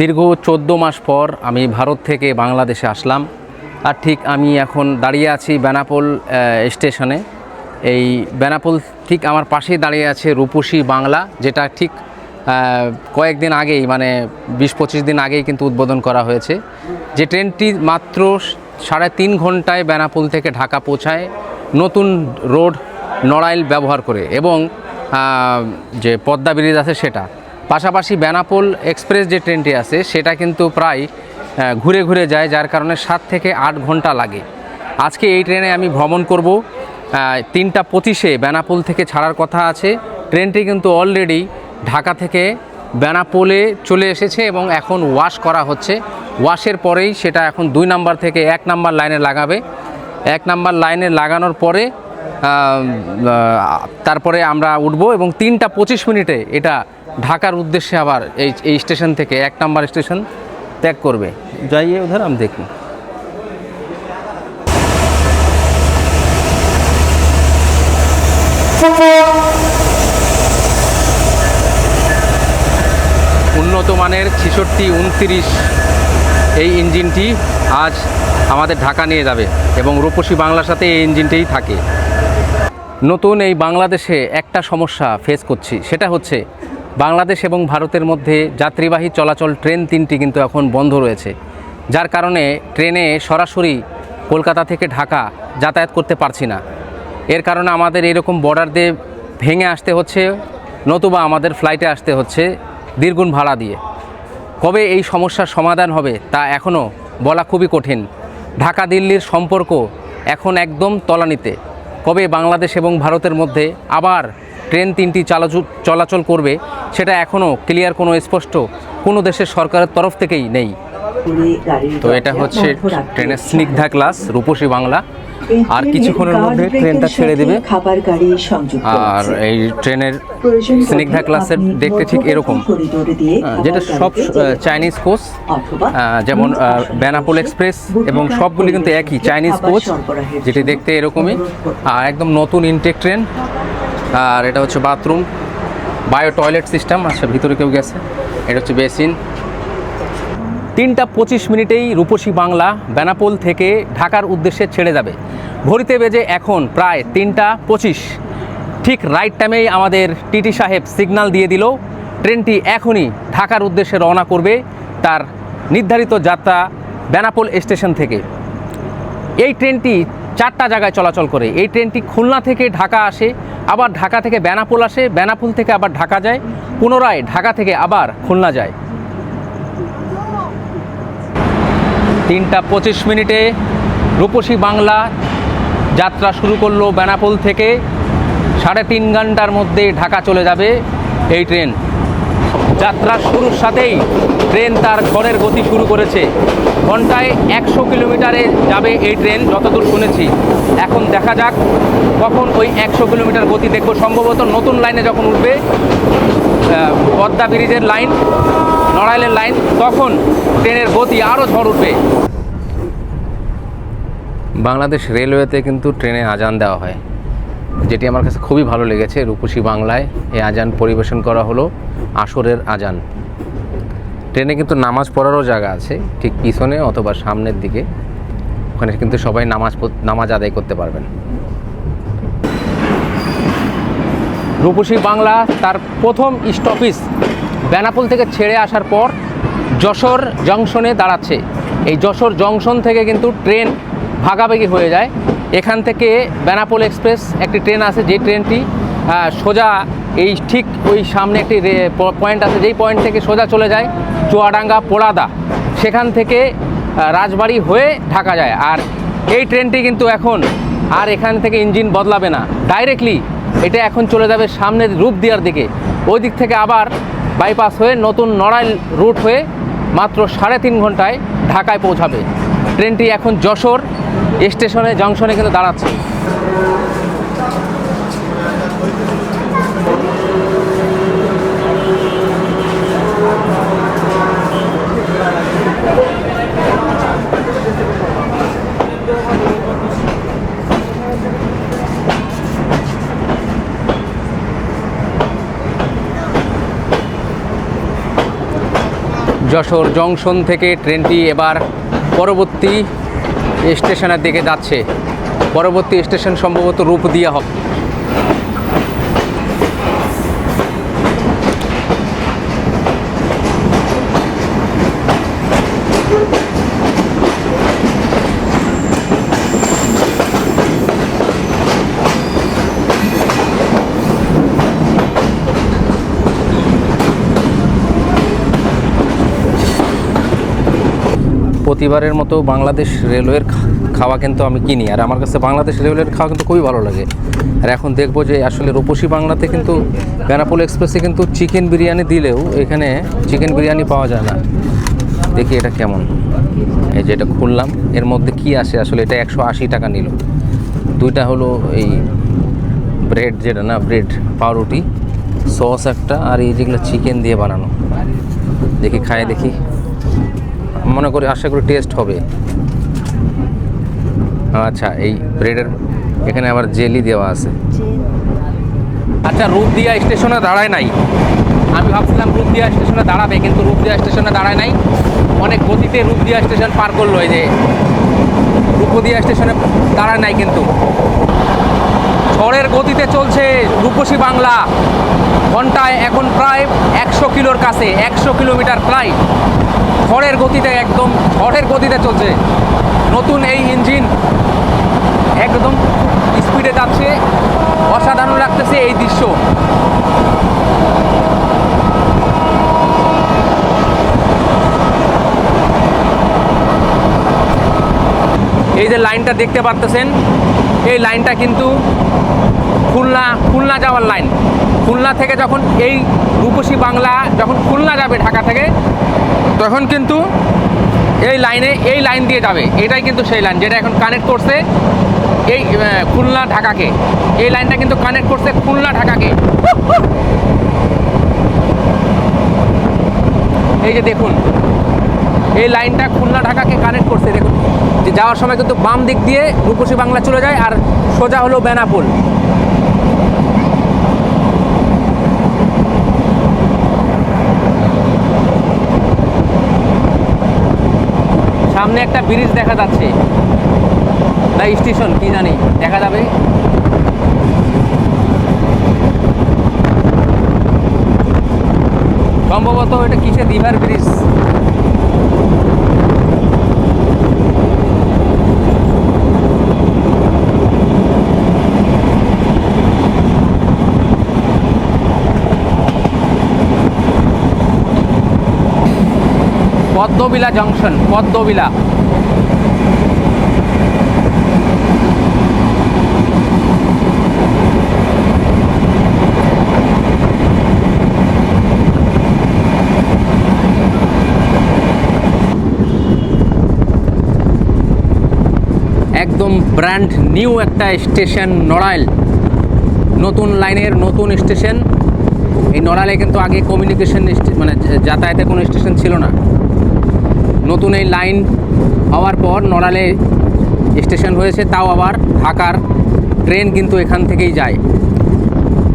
দীর্ঘ চোদ্দ মাস পর আমি ভারত থেকে বাংলাদেশে আসলাম। আর ঠিক আমি এখন দাঁড়িয়ে আছি বেনাপোল স্টেশনে। এই বেনাপোল ঠিক আমার পাশেই দাঁড়িয়ে আছে রূপসী বাংলা, যেটা ঠিক কয়েকদিন আগেই মানে বিশ পঁচিশ দিন আগেই কিন্তু উদ্বোধন করা হয়েছে। যে ট্রেনটি মাত্র সাড়ে তিন ঘন্টায় বেনাপোল থেকে ঢাকা পৌঁছায়। নতুন রোড নড়াইল ব্যবহার করে এবং যে পদ্মা ব্রিজ আছে সেটা। পাশাপাশি বেনাপোল এক্সপ্রেস যে ট্রেনটি আছে, সেটা কিন্তু প্রায় ঘুরে ঘুরে যায়, যার কারণে সাত থেকে আট ঘণ্টা লাগে। আজকে এই ট্রেনে আমি ভ্রমণ করব তিনটা পঁচিশে বেনাপোল থেকে ছাড়ার কথা আছে। ট্রেনটি কিন্তু অলরেডি ঢাকা থেকে বেনাপোলে চলে এসেছে এবং এখন ওয়াশ করা হচ্ছে। ওয়াশের পরেই সেটা এখন দুই নাম্বার থেকে এক নাম্বার লাইনে লাগাবে। এক নাম্বার লাইনে লাগানোর পরে তারপরে আমরা উঠবো এবং তিনটা পঁচিশ মিনিটে এটা ঢাকার উদ্দেশ্যে আবার এই এই স্টেশন থেকে এক নাম্বার স্টেশন ত্যাগ করবে। যাইয়ে উধার আমি দেখি। উন্নত মানের ছেষট্টি, উনত্রিশ এই ইঞ্জিনটি আজ আমাদের ঢাকা নিয়ে যাবে এবং রূপসী বাংলার সাথে এই ইঞ্জিনটিই থাকে। নতুন এই বাংলাদেশে একটা সমস্যা ফেস করছি, সেটা হচ্ছে বাংলাদেশ এবং ভারতের মধ্যে যাত্রীবাহী চলাচল ট্রেন তিনটি কিন্তু এখন বন্ধ রয়েছে, যার কারণে ট্রেনে সরাসরি কলকাতা থেকে ঢাকা যাতায়াত করতে পারছি না। এর কারণে আমাদের এরকম বর্ডার দিয়ে ভেঙে আসতে হচ্ছে, নতুবা আমাদের ফ্লাইটে আসতে হচ্ছে দ্বিগুণ ভাড়া দিয়ে। কবে এই সমস্যার সমাধান হবে তা এখনও বলা খুবই কঠিন। ঢাকা দিল্লির সম্পর্ক এখন একদম তলানিতে। কবে বাংলাদেশ এবং ভারতের মধ্যে আবার ট্রেন তিনটি চলাচল করবে সেটা এখনও ক্লিয়ার, কোনো স্পষ্ট, কোনো দেশের সরকারের তরফ থেকেই নেই। তো এটা হচ্ছে ট্রেনের স্নিগ্ধা ক্লাস, রূপসী বাংলা। আর কিছুক্ষণের মধ্যে ট্রেনটা ছেড়ে দেবে। আর এই ট্রেনের স্নিগ্ধা ক্লাসের দেখতে ঠিক এরকম, যেটা সব চাইনিজ কোচ যেমন বেনাপোল এক্সপ্রেস এবং সবগুলি কিন্তু একই চাইনিজ কোচ যেটি দেখতে এরকমই। আর একদম নতুন ইনটেক ট্রেন আর এটা হচ্ছে বাথরুম বায়ো টয়লেট সিস্টেম আচ্ছা ভিতরে কেউ গেছে? এটা হচ্ছে বেসিন। তিনটা পঁচিশ মিনিটেই রূপসী বাংলা বেনাপোল থেকে ঢাকার উদ্দেশ্যে ছেড়ে যাবে। ঘড়িতে বেজে এখন প্রায় তিনটা পঁচিশ। ঠিক রাইট টাইমেই আমাদের টিটি সাহেব সিগন্যাল দিয়ে দিল, ট্রেনটি এখনই ঢাকার উদ্দেশ্যে রওনা করবে তার নির্ধারিত যাত্রা বেনাপোল স্টেশন থেকে। এই ট্রেনটি চারটা জায়গায় চলাচল করে। এই ট্রেনটি খুলনা থেকে ঢাকা আসে, আবার ঢাকা থেকে বেনাপোল আসে, বেনাপোল থেকে আবার ঢাকা যায়, পুনরায় ঢাকা থেকে আবার খুলনা যায়। তিনটা পঁচিশ মিনিটে রূপসী বাংলা যাত্রা শুরু করল বেনাপোল থেকে। সাড়ে তিন ঘণ্টার মধ্যে ঢাকা চলে যাবে এই ট্রেন। যাত্রা শুরুর সাথেই ট্রেন তার ঝড়ের গতি শুরু করেছে। ঘন্টায় একশো কিলোমিটারে যাবে এই ট্রেন, যতদূর শুনেছি। এখন দেখা যাক কখন ওই একশো কিলোমিটার গতি দেখব। সম্ভবত নতুন লাইনে যখন উঠবে পদ্মা ব্রিজের লাইন, নড়াইলের লাইন, তখন ট্রেনের গতি আরও ঝড় উঠবে। বাংলাদেশ রেলওয়েতে কিন্তু ট্রেনে আজান দেওয়া হয়। যেটি আমার কাছে খুবই ভালো লেগেছে। রূপসী বাংলায় এই আজান পরিবেশন করা হলো। আসরের আজান। ট্রেনে কিন্তু নামাজ পড়ারও জায়গা আছে, ঠিক পিছনে অথবা সামনের দিকে। ওখানে কিন্তু সবাই নামাজ নামাজ আদায় করতে পারবেন। রূপসী বাংলা তার প্রথম স্টপিস বেনাপোল থেকে ছেড়ে আসার পর যশোর জংশনে দাঁড়াচ্ছে। এই যশোর জংশন থেকে কিন্তু ট্রেন ভাগাভাগি হয়ে যায়। এখান থেকে বেনাপোল এক্সপ্রেস, একটি ট্রেন আছে, যে ট্রেনটি সোজা এই ঠিক ওই সামনে একটি পয়েন্ট আছে, যেই পয়েন্ট থেকে সোজা চলে যায় চুয়াডাঙ্গা পোড়াদা। সেখান থেকে রাজবাড়ি হয়ে ঢাকা যায়। আর এই ট্রেনটি কিন্তু এখন আর এখান থেকে ইঞ্জিন বদলাবে না। ডাইরেক্টলি এটা এখন চলে যাবে সামনের রূপ দেওয়ার দিকে। ওই দিক থেকে আবার বাইপাস হয়ে নতুন নড়াইল রুট হয়ে মাত্র সাড়ে তিন ঘন্টায় ঢাকায় পৌঁছাবে। ট্রেনটি এখন যশোর স্টেশনে জংশনে কিন্তু দাঁড়াচ্ছে। যশোর জংশন থেকে ট্রেনটি এবার পরবর্তী স্টেশনের দিকে যাচ্ছে। পরবর্তী স্টেশন সম্ভবত রূপ দিয়া হবে। প্রতিবারের মতো বাংলাদেশ রেলওয়ের খাওয়া কিন্তু আমি কিনি। আর আমার কাছে বাংলাদেশ রেলওয়ের খাওয়া কিন্তু খুবই ভালো লাগে। আর এখন দেখব যে আসলে রূপসী বাংলাতে কিন্তু বেনাপোল এক্সপ্রেসে কিন্তু চিকেন বিরিয়ানি দিলেও এখানে চিকেন বিরিয়ানি পাওয়া যায় না। দেখি এটা কেমন। এই যে এটা খুললাম, এর মধ্যে কি আসে? আসলে এটা একশো আশি টাকা নিল। দুইটা হলো এই ব্রেড যেটা না, ব্রেড, পাউরুটি, সস একটা, আর এই যেগুলো চিকেন দিয়ে বানানো। দেখি খায় দেখি। মনে করি আশা করি টেস্ট হবে। আচ্ছা এই ব্রেডের এখানে আবার জেলি দেওয়া আছে। আচ্ছা রূপদিয়া স্টেশনে দাঁড়ায় নাই। আমি ভাবছিলাম রূপদিয়া স্টেশনে দাঁড়াবে, কিন্তু রূপদিয়া স্টেশনে দাঁড়ায় নাই। অনেক গতিতে রূপদিয়া স্টেশন পার করল এই যে। রূপদিয়া স্টেশনে দাঁড়ায় নাই কিন্তু। ঝড়ের গতিতে চলছে রূপসী বাংলা। ঘন্টায় এখন প্রায় একশো কিলোর কাছে, একশো কিলোমিটার প্রায়। ঝড়ের গতিতে একদম ঝড়ের গতিতে চলছে। নতুন এই ইঞ্জিন একদম স্পিডে যাচ্ছে, অসাধারণ লাগতেছে এই দৃশ্য। এই যে লাইনটা দেখতে পারতেছেন, এই লাইনটা কিন্তু খুলনা খুলনা যাওয়ার লাইন। খুলনা থেকে যখন এই রূপসী বাংলা যখন খুলনা যাবে ঢাকা থেকে, তখন কিন্তু এই লাইনে এই লাইন দিয়ে যাবে। এটাই কিন্তু সেই লাইন যেটা এখন কানেক্ট করছে এই খুলনা ঢাকাকে। এই লাইনটা কিন্তু কানেক্ট করছে খুলনা ঢাকাকে। এই যে দেখুন, এই লাইনটা খুলনা ঢাকাকে কানেক্ট করছে। দেখুন, যে যাওয়ার সময় কিন্তু বাম দিক দিয়ে রূপসী বাংলা চলে যায় আর সোজা হলো বেনাপোল। সামনে একটা ব্রিজ দেখা যাচ্ছে। না স্টেশন কি জানি, দেখা যাবে। সম্ভবত এটা কিসের river bridge Padmabila junction, Padmabila. একদম ব্র্যান্ড নিউ একটা স্টেশন নড়াইল। নতুন লাইনের নতুন স্টেশন। এই নড়াইলে কিন্তু আগে কমিউনিকেশন মানে যাতায়াতের কোনো স্টেশন ছিল না। নতুন এই লাইন হওয়ার পর নড়ালে স্টেশন হয়েছে তাও আবার ঢাকার ট্রেন কিন্তু এখান থেকেই যায়।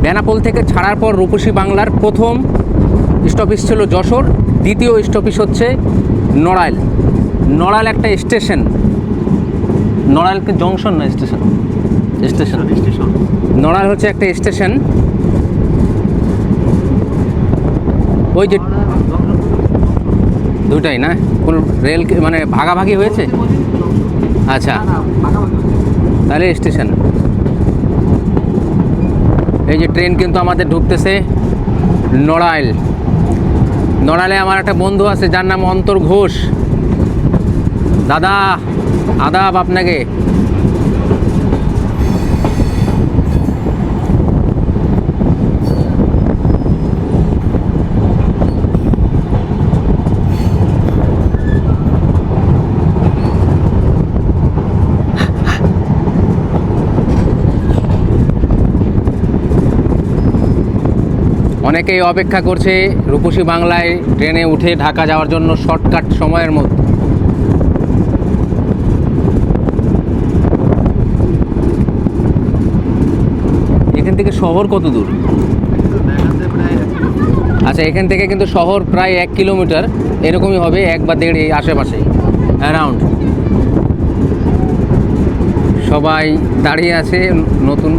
বেনাপোল থেকে ছাড়ার পর রূপসী বাংলার প্রথম স্টপিস ছিল যশোর দ্বিতীয় স্টপিস হচ্ছে নড়াইল। নড়াইল একটা স্টেশন। নড়াইলকে জংশন না স্টেশন? স্টেশন। নড়াইল হচ্ছে একটা স্টেশন। ওই যে দুটাই না? কোন রেল মানে ভাগাভাগি হয়েছে? আচ্ছা। তাহলে স্টেশন। এই যে ট্রেন কিন্তু আমাদের ঢুকতেছে নড়াইল। নড়াইলে আমার একটা বন্ধু আছে, যার নাম অন্তর ঘোষ। দাদা, আদাব আপনাকে। অনেকেই অপেক্ষা করছে রূপসী বাংলায় ট্রেনে উঠে ঢাকা যাওয়ার জন্য শর্টকাট সময়ের মধ্যে। এখান থেকে শহর কত দূর? আচ্ছা এখান থেকে কিন্তু শহর প্রায় এক কিলোমিটার। এরকমই হবে এক বা দেড় এই আশেপাশে। অ্যারাউন্ড সবাই দাঁড়িয়ে আছে নতুন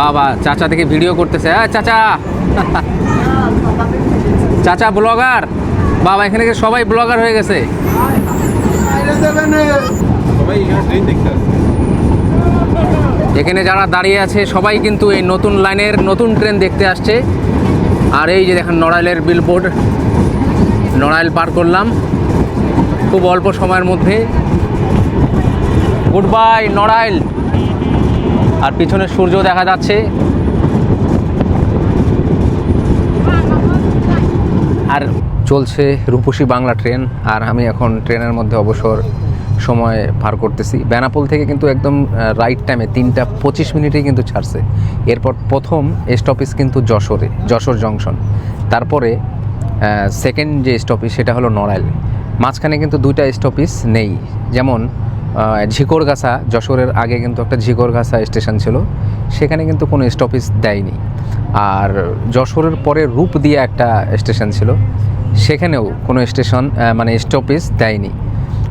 বাবা, চাচা থেকে ভিডিও করতেছে। হ্যাঁ চাচা! চাচা ব্লগার বাবা, এখানে সবাই ব্লগার হয়ে গেছে। এখানে যারা দাঁড়িয়ে আছে, সবাই কিন্তু এই নতুন লাইনের নতুন ট্রেন দেখতে আসছে। আর এই যে দেখেন, নড়াইলের বিলবোর্ড নড়াইল পার করলাম। খুব অল্প সময়ের মধ্যে। Good bye Narail! আর পিছনে সূর্য দেখা যাচ্ছে। আর চলছে রূপসী বাংলা ট্রেন, আর আমি এখন ট্রেনের মধ্যে অবসর সময় পার করতেছি। বেনাপোল থেকে কিন্তু একদম রাইট টাইমে তিনটা পঁচিশ মিনিটেই কিন্তু ছাড়ছে। এরপর প্রথম স্টপেজ কিন্তু যশোরে, যশোর জংশন তারপরে সেকেন্ড যে স্টপেজ সেটা হলো নড়াইল। মাঝখানে কিন্তু দুইটা স্টপেজ নেই। যেমন ঝিকরগাছা, যশোরের আগে কিন্তু একটা ঝিকরগাছা স্টেশন ছিল। সেখানে কিন্তু কোনো স্টপেজ দেয়নি। আর যশোরের পরে রূপ দিয়ে একটা স্টেশন ছিল। সেখানেও কোনো স্টেশন মানে স্টপেজ দেয়নি।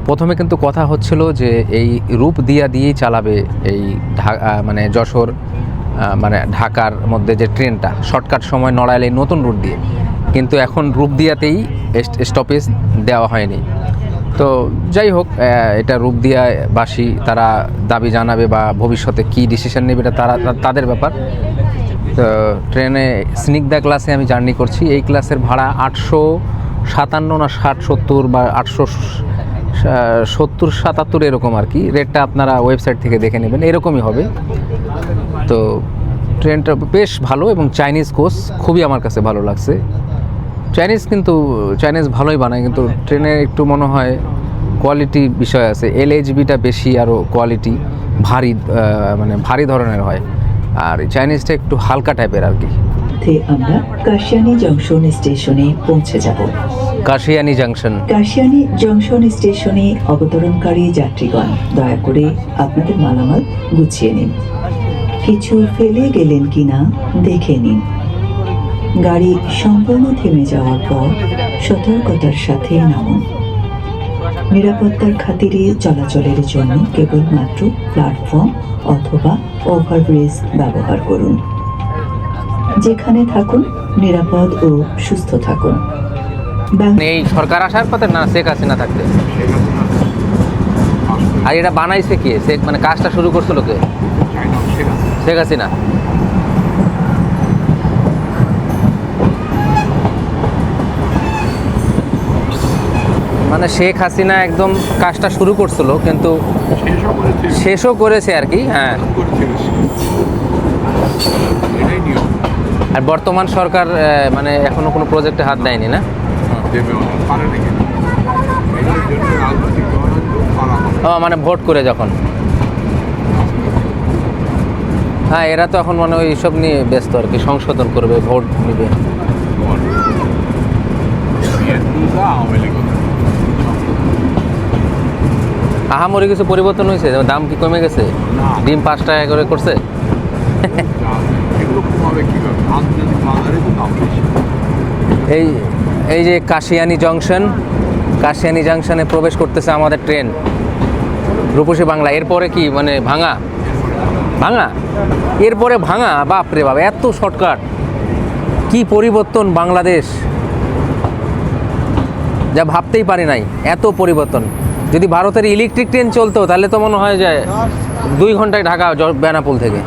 প্রথমে কিন্তু কথা হচ্ছিল যে এই রূপ দিয়া দিয়েই চালাবে এই মানে যশোর মানে ঢাকার মধ্যে যে ট্রেনটা। শর্টকাট সময় নড়াইলে নতুন রুট দিয়ে। কিন্তু এখন রূপ দিয়াতেই স্টপেজ দেওয়া হয়নি। তো যাই হোক এটা রূপদিয়াবাসী তারা দাবি জানাবে বা ভবিষ্যতে কী ডিসিশন নেবে এটা তারা তাদের ব্যাপার। তো ট্রেনে স্নিগ্ধা ক্লাসে আমি জার্নি করছি। এই ক্লাসের ভাড়া আটশো সাতান্ন না ষাট সত্তর বা আটশো সত্তর সাতাত্তর এরকম আর কি। রেটটা আপনারা ওয়েবসাইট থেকে দেখে নেবেন। এরকমই হবে। তো ট্রেনটা বেশ ভালো এবং চাইনিজ কোচ খুবই আমার কাছে ভালো লাগছে। চাইনিজ কিন্তু চাইনিজ ভালোই বানায় কিন্তু ট্রেনে একটু মনে হয় কোয়ালিটি বিষয় আছে। এল এইচবিটা বেশি আরও কোয়ালিটি ভারী মানে ভারী ধরনের হয়। আর চাইনিজটা একটু হালকা টাইপের আর কি। আমরা কাশিয়ানি জংশন স্টেশনে পৌঁছে যাব। কাশিয়ানি জাংশন। কাশিয়ানি জংশন স্টেশনে অবতরণকারী যাত্রীগণ দয়া করে আপনাদের মালামাল গুছিয়ে নিন। কিছু ফেলে গেলেন কিনা দেখে নিন। গাড়ি সম্পূর্ণ থেমে যাওয়ার পর সতর্কতার সাথে নামুন। নিরাপত্তার খাতিরে চলাচলের জন্য কেবলমাত্র প্ল্যাটফর্ম অথবা ওভারব্রিজ ব্যবহার করুন। যেখানে থাকুন, নিরাপদ ও সুস্থ থাকুন। এই সরকার আসার কথা না, শেখ হাসিনা থাকতে। আর এটা বানাইছে কে? শেখ মানে কাজটা শুরু করছিল কে? শেখ হাসিনা। মানে শেখ হাসিনা একদম কাজটা শুরু করছিল কিন্তু শেষও করেছে আর কি হ্যাঁ। আর বর্তমান সরকার মানে এখনও কোনো প্রজেক্টে হাত দেয়নি না? ও মানে ভোট করে যখন। হ্যাঁ এরা তো এখন মানে ওই সব নিয়ে ব্যস্ত আর কি সংশোধন করবে ভোট নিবে বিএনপিটা আওয়ামী লীগ হতো। আহামরি কিছু পরিবর্তন হয়েছে? দাম কি কমে গেছে? ডিম পাঁচ টাকা করে করছে? এই এই যে কাশিয়ানি জংশন কাশিয়ানি জংশনে প্রবেশ করতেছে আমাদের ট্রেন। রূপসী বাংলা এরপরে কি? মানে ভাঙা? ভাঙা? এরপরে ভাঙা? বাপরে বাপ এত শর্টকাট। কি পরিবর্তন বাংলাদেশ? যা ভাবতেই পারি নাই এত পরিবর্তন। যদি ভারতের ইলেকট্রিক ট্রেন চলতো, তাহলে তো মনে হয় যে দুই ঘন্টায় ঢাকা বেনাপোল থেকে।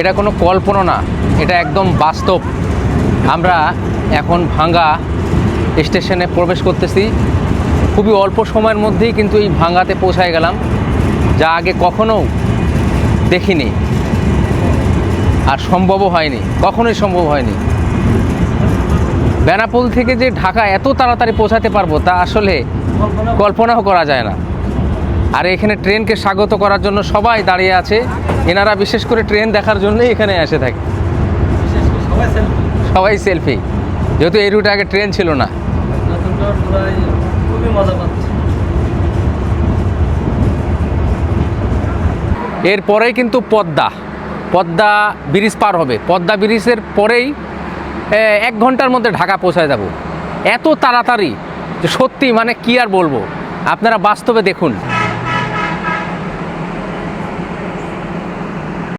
এটা কোনো কল্পনা না, এটা একদম বাস্তব। আমরা এখন ভাঙ্গা স্টেশনে প্রবেশ করতেছি। খুবই অল্প সময়ের মধ্যেই কিন্তু এই ভাঙ্গাতে পৌঁছায় গেলাম, যা আগে কখনো দেখিনি। আর সম্ভবও হয়নি, কখনোই সম্ভব হয়নি। বেনাপোল থেকে যে ঢাকা এত তাড়াতাড়ি পৌঁছাতে পারব তা আসলে কল্পনাও করা যায় না। আর এখানে ট্রেনকে স্বাগত করার জন্য সবাই দাঁড়িয়ে আছে। এনারা বিশেষ করে ট্রেন দেখার জন্যই এখানে এসে থাকে। সবাই সেলফি। যেহেতু এই রুটে আগে ট্রেন ছিল না। এরপরেই কিন্তু পদ্মা। পদ্মা ব্রিজ পার হবে। পদ্মা ব্রিজের পরেই এক ঘণ্টার মধ্যে ঢাকা পৌঁছায় যাব। এত তাড়াতাড়ি যে সত্যি মানে কি আর বলব? আপনারা বাস্তবে দেখুন।